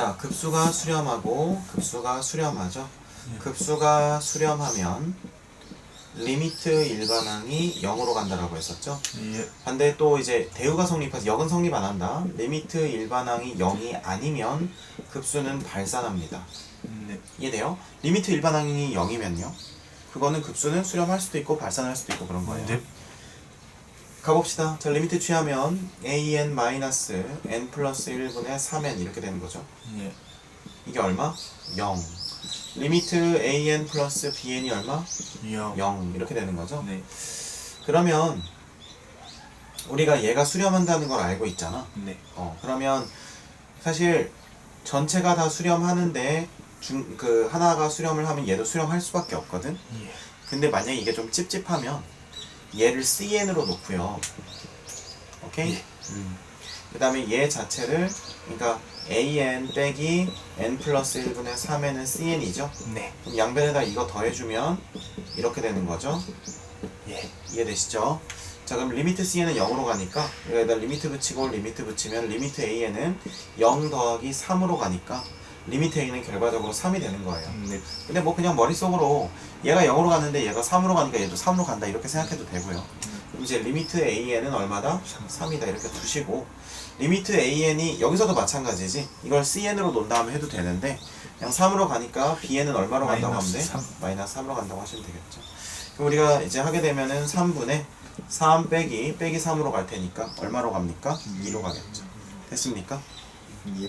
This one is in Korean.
자, 급수가 수렴하고 급수가 수렴하죠. 급수가 수렴하면 리미트 일반항이 0으로 간다라고 했었죠. 예. 반대 또 이제 대우가 성립해서 역은 성립 안 한다. 리미트 일반항이 0이 아니면 급수는 발산합니다. 네. 이해돼요? 리미트 일반항이 0이면요. 그거는 급수는 수렴할 수도 있고 발산할 수도 있고 그런 거예요. 네. 가봅시다. 자, 리미트 취하면 an 마이너스 n 플러스 1분의 3n 이렇게 되는 거죠. 예. 이게 얼마? 0. 리미트 an 플러스 bn이 얼마? 영. 0 이렇게 되는 거죠. 네. 그러면 우리가 얘가 수렴한다는 걸 알고 있잖아. 네. 어, 그러면 사실 전체가 다 수렴하는데 중, 그 하나가 수렴을 하면 얘도 수렴할 수밖에 없거든. 예. 근데 만약에 이게 좀 찝찝하면 얘를 cn으로 놓고요. 오케이? 예. 음. 그 다음에 얘 자체를 그러니까 an 빼기 n 플러스 1분의 3n은 cn이죠. 네. 그럼 양변에다 이거 더해주면 이렇게 되는 거죠. 예. 이해되시죠? 자 그럼 리미트 cn은 0으로 가니까 여기다 리미트 붙이고 리미트 붙이면 리미트 an은 0 더하기 3으로 가니까 리미트 a는 결과적으로 3이 되는 거예요. 네. 근데 뭐 그냥 머릿속으로 얘가 0으로 갔는데 얘가 3으로 가니까 얘도 3으로 간다 이렇게 생각해도 되고요. 그럼 이제 리미트 an은 얼마다? 3이다 이렇게 두시고 리미트 an이 여기서도 마찬가지지 이걸 cn으로 놓은 다음에 해도 되는데 그냥 3으로 가니까 bn은 얼마로 간다고 하면 돼? 마이너스 3. 마이너스 3으로 간다고 하시면 되겠죠. 그럼 우리가 이제 하게 되면은 3분의 3 빼기 빼기 3으로 갈 테니까 얼마로 갑니까? 2로 가겠죠. 됐습니까? 예.